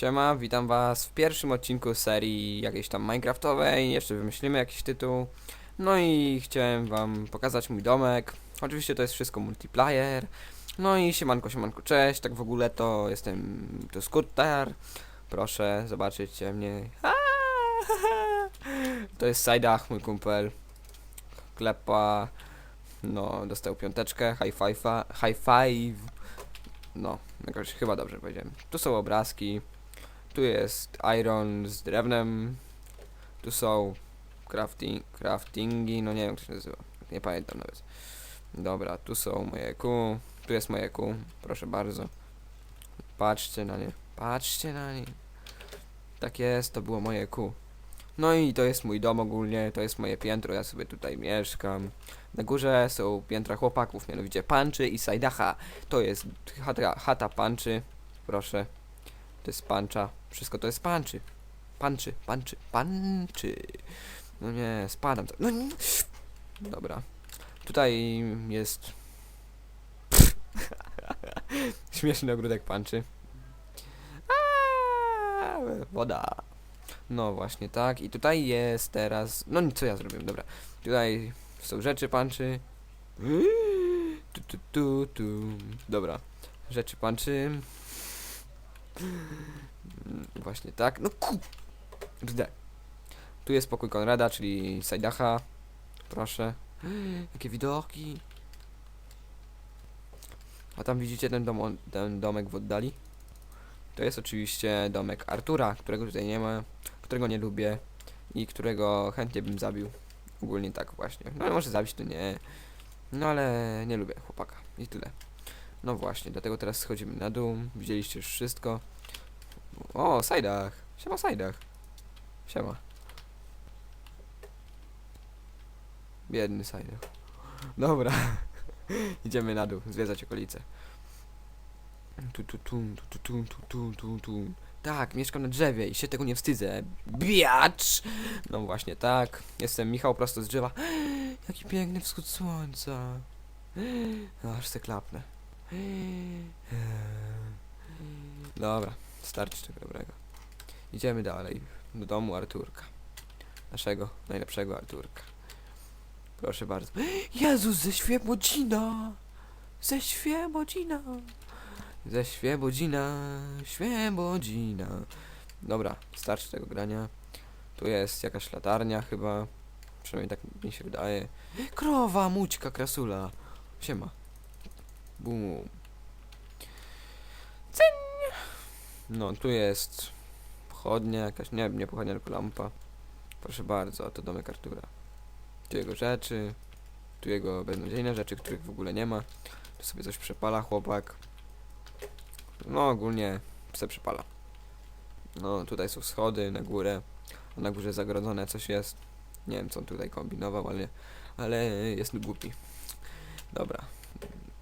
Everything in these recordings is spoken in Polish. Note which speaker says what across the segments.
Speaker 1: Siema, witam was w pierwszym odcinku serii jakiejś tam Minecraftowej, jeszcze wymyślimy jakiś tytuł. No i chciałem wam pokazać mój domek. Oczywiście to jest wszystko multiplayer. No i siemanko, siemanko, cześć, tak w ogóle to jestem to skuter. Proszę zobaczyć mnie. To jest Sajdach, mój kumpel. Klepa. No, dostał piąteczkę, high five, high five. No, jakoś chyba dobrze powiedziałem. Tu są obrazki. Tu jest iron z drewnem. Tu są crafting, craftingi, no nie wiem jak to się nazywa. Nie pamiętam nawet. Dobra, tu są moje ku. Tu jest moje ku. Proszę bardzo. Patrzcie na nie. Patrzcie na nie. Tak jest, to było moje ku. No i to jest mój dom ogólnie, to jest moje piętro, ja sobie tutaj mieszkam. Na górze są piętra chłopaków, mianowicie Panczy i Sajdacha. To jest chata, chata Panczy, proszę. To jest Pancza, wszystko to jest Panczy. Panczy, Panczy, Panczy. No nie, spadam. No nie. Dobra. Tutaj jest... Śmieszny ogródek Panczy. Aaaa, Woda. No właśnie tak. I tutaj jest teraz. No co ja zrobiłem? Dobra. Tutaj są rzeczy panczy. Tu, tu, tu, tu. Dobra. Rzeczy panczy. Mm, Właśnie tak. No ku. Rdzę. Tu jest pokój Konrada, czyli Sajdacha. Proszę. Jakie widoki. A tam widzicie ten, dom, ten domek w oddali? To jest oczywiście domek Artura, którego tutaj nie ma, którego nie lubię i którego chętnie bym zabił. Ogólnie tak właśnie. No może zabić to nie. No ale nie lubię chłopaka i tyle. No właśnie, dlatego teraz schodzimy na dół. Widzieliście już wszystko. O, Sajdach. Siema Sajdach. Siema. Biedny Sajdach. Dobra. Idziemy na dół, zwiedzać okolice. Tu, tu, tu, tu, tu, tu, tu, tu, tu. Tak, mieszkam na drzewie i się tego nie wstydzę. Biacz! No właśnie tak. Jestem Michał prosto z drzewa. Jaki piękny wschód słońca. No, aż se klapnę. Dobra, starczy tego dobrego. Idziemy dalej. Do domu Arturka. Naszego najlepszego Arturka. Proszę bardzo. Jezus, ze Świebodzina! Ze Świebodzina! Ze Świebodzina, Świebodzina. Dobra, starczy tego grania. Tu jest jakaś latarnia chyba. Przynajmniej tak mi się wydaje. Krowa, mućka, krasula. Siema. Bum. Cyń. No, tu jest pochodnia jakaś, nie, nie pochodnia, tylko lampa. Proszę bardzo, to domek Artura. Tu jego rzeczy. Tu jego beznadziejne rzeczy, których w ogóle nie ma. Tu sobie coś przepala chłopak. No ogólnie se przypala. No tutaj są schody na górę. A na górze zagrodzone coś jest. Nie wiem co on tutaj kombinował, ale, ale jest głupi. Dobra.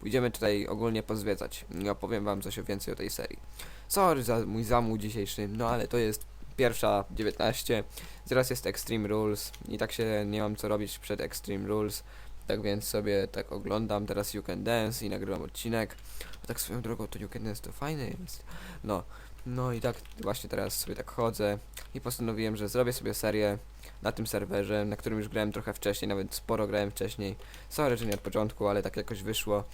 Speaker 1: Pójdziemy tutaj ogólnie pozwiedzać. Ja powiem wam coś więcej o tej serii. Sorry za mój zamół dzisiejszy, no ale to jest pierwsza 19. Zaraz jest Extreme Rules i tak się nie mam co robić przed Extreme Rules. Tak więc sobie tak oglądam teraz You Can Dance i nagrywam odcinek. A tak swoją drogą to You Can Dance to fajne jest. No, no i tak właśnie teraz sobie tak chodzę i postanowiłem, że zrobię sobie serię na tym serwerze, na którym już grałem trochę wcześniej, nawet sporo grałem wcześniej. Sorry, że nie od początku, ale tak jakoś wyszło.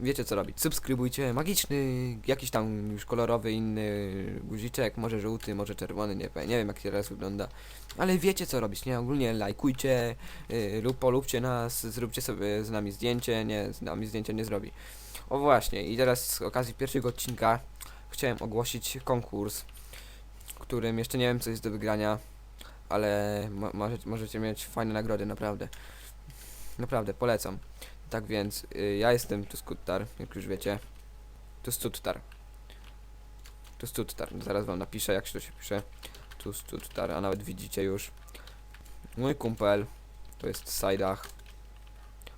Speaker 1: Wiecie co robić. Subskrybujcie. Magiczny, jakiś tam już kolorowy inny guziczek, może żółty, może czerwony, nie, nie wiem jak teraz wygląda. Ale wiecie co robić, nie? Ogólnie lajkujcie yy, lub polubcie nas, zróbcie sobie z nami zdjęcie, nie, z nami zdjęcie nie zrobi. O właśnie, i teraz z okazji pierwszego odcinka chciałem ogłosić konkurs, którym jeszcze nie wiem co jest do wygrania, ale mo możecie, możecie mieć fajne nagrody, naprawdę. Naprawdę, polecam. Tak więc, y, ja jestem tu Skuttar, jak już wiecie. To jest Tuttar. Zaraz wam napiszę, jak się to się pisze. Tu jest Tuttar, a nawet widzicie już. Mój kumpel to jest Sajdach.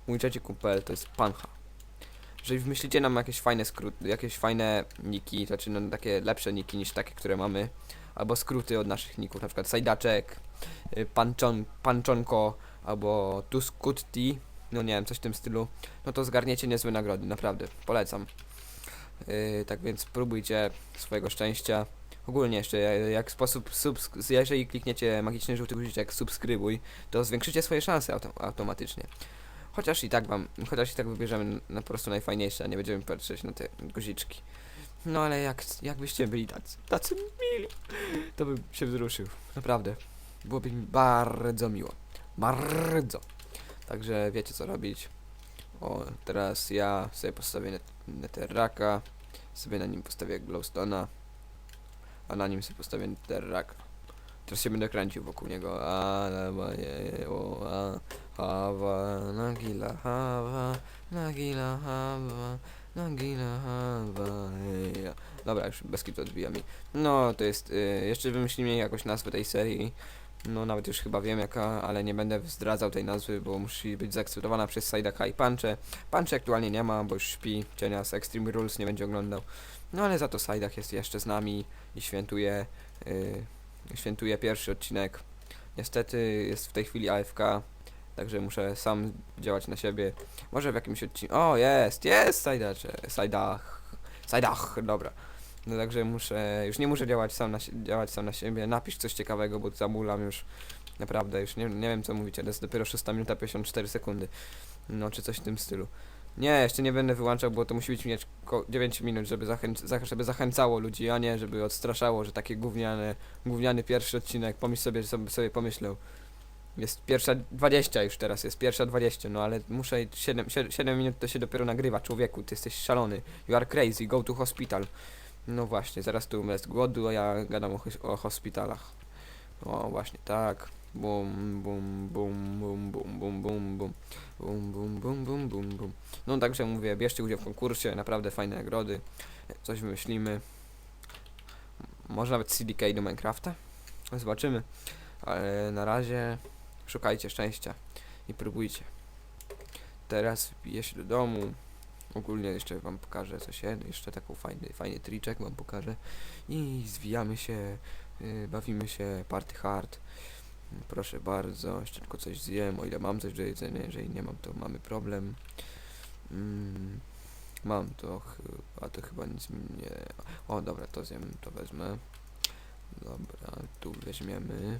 Speaker 1: Mój trzeci kumpel to jest Pancha. Jeżeli wymyślicie nam jakieś fajne skróty, jakieś fajne niki, znaczy no, takie lepsze niki niż takie, które mamy, albo skróty od naszych ników, na przykład Sajdaczek, y, Panczon, Panczonko, albo Tuskutti, no nie wiem, coś w tym stylu, no to zgarniecie niezłe nagrody, naprawdę, polecam. Yy, tak więc próbujcie swojego szczęścia. Ogólnie jeszcze, ja- jak sposób, jeżeli klikniecie magiczny żółty guziczek subskrybuj, to zwiększycie swoje szanse auto automatycznie. Chociaż i tak wam, chociaż i tak wybierzemy na po prostu najfajniejsze, a nie będziemy patrzeć na te guziczki. No ale jak, jakbyście byli tacy, tacy mili, to bym się wzruszył. Naprawdę. Byłoby mi bardzo miło. Bardzo. Także wiecie co robić. O, teraz ja sobie postawię net Netherraka, sobie na nim postawię Glowstone'a, a na nim sobie postawię Netherraka. Teraz się będę kręcił wokół niego. A, o, a, hawa, nagila, hawa, nagila, hawa, nagila, hawa, ja. Dobra, już bez kitu odbija mi. No, to jest, y, jeszcze wymyślimy jakoś nazwę tej serii. No, nawet już chyba wiem jaka, ale nie będę zdradzał tej nazwy, bo musi być zaakceptowana przez Sajdaka i Punche. Punche aktualnie nie ma, bo już śpi. Cienia z Extreme Rules nie będzie oglądał. No, ale za to Sajdach jest jeszcze z nami i świętuje, y, świętuje pierwszy odcinek. Niestety jest w tej chwili AFK, także muszę sam działać na siebie. Może w jakimś odcinku... O, jest, jest Sajdacze, Sajdach, Sajdach, dobra. No także muszę, już nie muszę działać sam na, działać sam na siebie. Napisz coś ciekawego, bo zamulam już. Naprawdę, już nie, nie wiem co mówić, ale jest dopiero 6 minuta 54 sekundy. No, czy coś w tym stylu. Nie, jeszcze nie będę wyłączał, bo to musi być mieć ko- 9 minut, żeby, żeby zachęcało ludzi, a nie żeby odstraszało, że takie gówniane, gówniany pierwszy odcinek, pomyśl sobie, sobie, sobie pomyślał. Jest pierwsza 20 już teraz, jest pierwsza 20, no ale muszę 7, 7 minut to się dopiero nagrywa, człowieku, ty jesteś szalony. You are crazy, go to hospital. No właśnie, zaraz tu z głodu, a ja gadam o, o hospitalach. O, właśnie, tak. Bum, bum, bum, bum, bum, bum, bum, bum. Bum, bum, bum, bum, bum, bum. No także mówię, bierzcie udział w konkursie, naprawdę fajne nagrody. Coś wymyślimy. Może nawet CDK do Minecrafta? Zobaczymy. Ale na razie szukajcie szczęścia i próbujcie. Teraz wbiję się do domu. Ogólnie jeszcze wam pokażę coś, je- jeszcze taką fajny, fajny triczek wam pokażę. I zwijamy się, yy, bawimy się party hard. Proszę bardzo, jeszcze tylko coś zjem, o ile mam coś do jedzenia, jeżeli nie mam, to mamy problem. Mm, mam to, a to chyba nic nie... O, dobra, to zjem, to wezmę. Dobra, tu weźmiemy.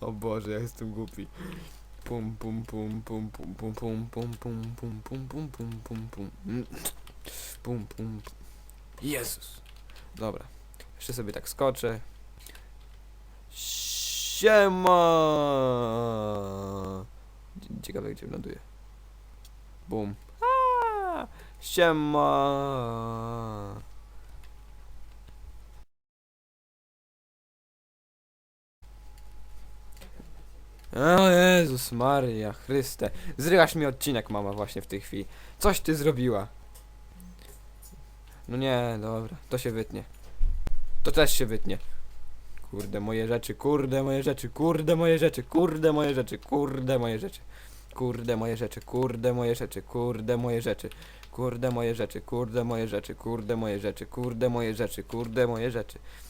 Speaker 1: O Boże, ja jestem głupi. Pum pum pum pum pum pum pum pum pum pum pum pum pum pum pum Mm. pum Jezus. Dobra. Jeszcze sobie tak skoczę. Siema. Cie- Ciekawe gdzie ląduje. Bum. Siema. O Jezus Maria, Chryste. Zryłaś mi odcinek, mama, właśnie w tej chwili. Coś ty zrobiła. No nie, dobra, to się wytnie. To też się wytnie. Kurde, moje rzeczy, kurde, moje rzeczy, kurde, moje rzeczy, kurde, moje rzeczy, kurde, moje rzeczy. Kurde, moje rzeczy, kurde, moje rzeczy, kurde, moje rzeczy. Kurde, moje rzeczy, kurde, moje rzeczy, kurde, moje rzeczy, kurde, moje rzeczy, kurde, moje rzeczy. Tun tun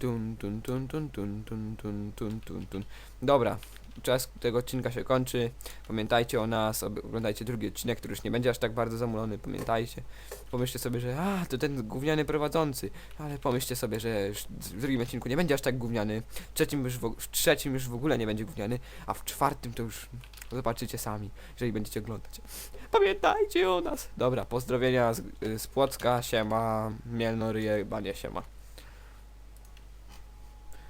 Speaker 1: tun tun tun tun tun tun tun tun tun tun. Dobra, czas tego odcinka się kończy. Pamiętajcie o nas, oglądajcie drugi odcinek, który już nie będzie aż tak bardzo zamulony, pamiętajcie. Pomyślcie sobie, że a, to ten gówniany prowadzący, ale pomyślcie sobie, że w drugim odcinku nie będzie aż tak gówniany, w trzecim już w, w trzecim już w ogóle nie będzie gówniany, a w czwartym to już zobaczycie sami, jeżeli będziecie oglądać. Pamiętajcie o nas! Dobra, pozdrowienia z, z Płocka, siema, Mielno ryje, banie, siema.